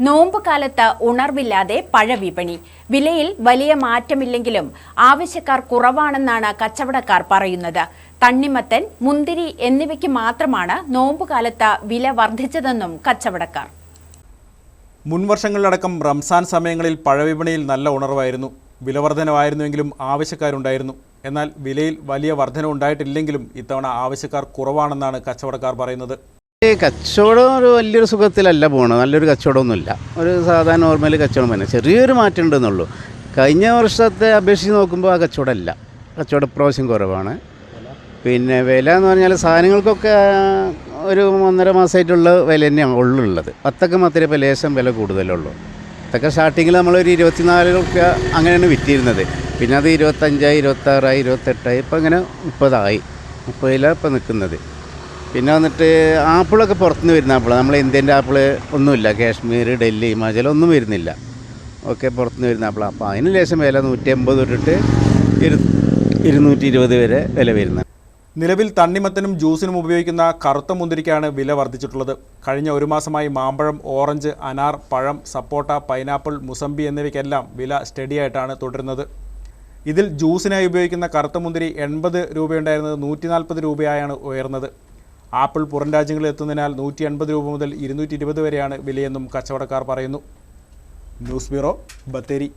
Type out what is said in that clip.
നോമ്പ് കാലത്ത് ഉണർവില്ലാതെ പഴവിപണി. വിലയിൽ വലിയ മാറ്റമില്ലെങ്കിലും ആവശ്യക്കാർ കുറവാണെന്നാണ് കച്ചവടക്കാർ പറയുന്നത്. തണ്ണിമത്തൻ മുന്തിരി എന്നിവയ്ക്ക് മാത്രമാണ് നോമ്പ് നോമ്പുകാലത്ത് വില വർദ്ധിച്ചതെന്നും കച്ചവടക്കാർ. മുൻവർഷങ്ങളിലടക്കം റംസാൻ സമയങ്ങളിൽ പഴവിപണിയിൽ നല്ല ഉണർവായിരുന്നു. വിലവർധനമായിരുന്നുവെങ്കിലും ആവശ്യക്കാരുണ്ടായിരുന്നു. എന്നാൽ വിലയിൽ വലിയ വർധന ഉണ്ടായിട്ടില്ലെങ്കിലും ഇത്തവണ ആവശ്യക്കാർ കുറവാണെന്നാണ് കച്ചവടക്കാർ പറയുന്നത്. ഈ കച്ചവടം ഒരു വലിയൊരു സുഖത്തിലല്ല പോകണം നല്ലൊരു കച്ചവടമൊന്നുമില്ല. ഒരു സാധാരണ നോർമൽ കച്ചവടം തന്നെ. ചെറിയൊരു മാറ്റം ഉണ്ടെന്നുള്ളൂ കഴിഞ്ഞ വർഷത്തെ അപേക്ഷിച്ച് നോക്കുമ്പോൾ ആ കച്ചവടമല്ല. കച്ചവട പ്രാവശ്യം കുറവാണ്. പിന്നെ വില എന്ന് പറഞ്ഞാൽ സാധനങ്ങൾക്കൊക്കെ ഒരു ഒന്നര മാസമായിട്ടുള്ള വില തന്നെയാണ് ഉള്ളുള്ളത്. പത്തൊക്കെ മാത്രമേ ഇപ്പോൾ ലേശം വില കൂടുതലുള്ളൂ. പത്തൊക്കെ സ്റ്റാർട്ടിങ്ങിൽ നമ്മളൊരു ഇരുപത്തിനാല് റുപ്യ അങ്ങനെയാണ് വിറ്റിരുന്നത്. പിന്നെ അത് ഇരുപത്തഞ്ചായി ഇരുപത്താറായി ഇരുപത്തെട്ടായി ഇപ്പം അങ്ങനെ മുപ്പതായി. മുപ്പതിലാണ് ഇപ്പോൾ നിൽക്കുന്നത്. പിന്നെ വന്നിട്ട് ആപ്പിളൊക്കെ പുറത്തുനിന്ന് വരുന്ന ആപ്പിളാണ് നമ്മളെ ഇന്ത്യന്റെ ആപ്പിൾ ഒന്നുമില്ല. കാശ്മീർ ഡൽഹി ഹിമാചൽ ഒന്നും വരുന്നില്ല. ഒക്കെ പുറത്തുനിന്ന് വരുന്ന ആപ്പിളാണ് അപ്പോൾ അതിന് ലേശം വില നൂറ്റി അമ്പത് തൊട്ടിട്ട് ഇരു ഇരുന്നൂറ്റി ഇരുപത് വരെ വില വരുന്നത്. നിലവിൽ തണ്ണിമത്തനും ജ്യൂസിനും ഉപയോഗിക്കുന്ന കറുത്ത മുന്തിരിക്കാണ് വില വർദ്ധിച്ചിട്ടുള്ളത്. കഴിഞ്ഞ ഒരു മാസമായി മാമ്പഴം ഓറഞ്ച് അനാർ പഴം സപ്പോട്ട പൈനാപ്പിൾ മുസമ്പി എന്നിവയ്ക്കെല്ലാം വില സ്റ്റഡിയായിട്ടാണ് തുടരുന്നത്. ഇതിൽ ജ്യൂസിനായി ഉപയോഗിക്കുന്ന കറുത്ത മുന്തിരി എൺപത് രൂപയുണ്ടായിരുന്നത് നൂറ്റി നാൽപ്പത് രൂപയായാണ് ഉയർന്നത്. ആപ്പിൾ പുറം രാജ്യങ്ങളിൽ എത്തുന്നതിനാൽ നൂറ്റി എൺപത് രൂപ മുതൽ ഇരുന്നൂറ്റി ഇരുപത് വരെയാണ് വിലയെന്നും കച്ചവടക്കാർ പറയുന്നു. News bureau Bathery.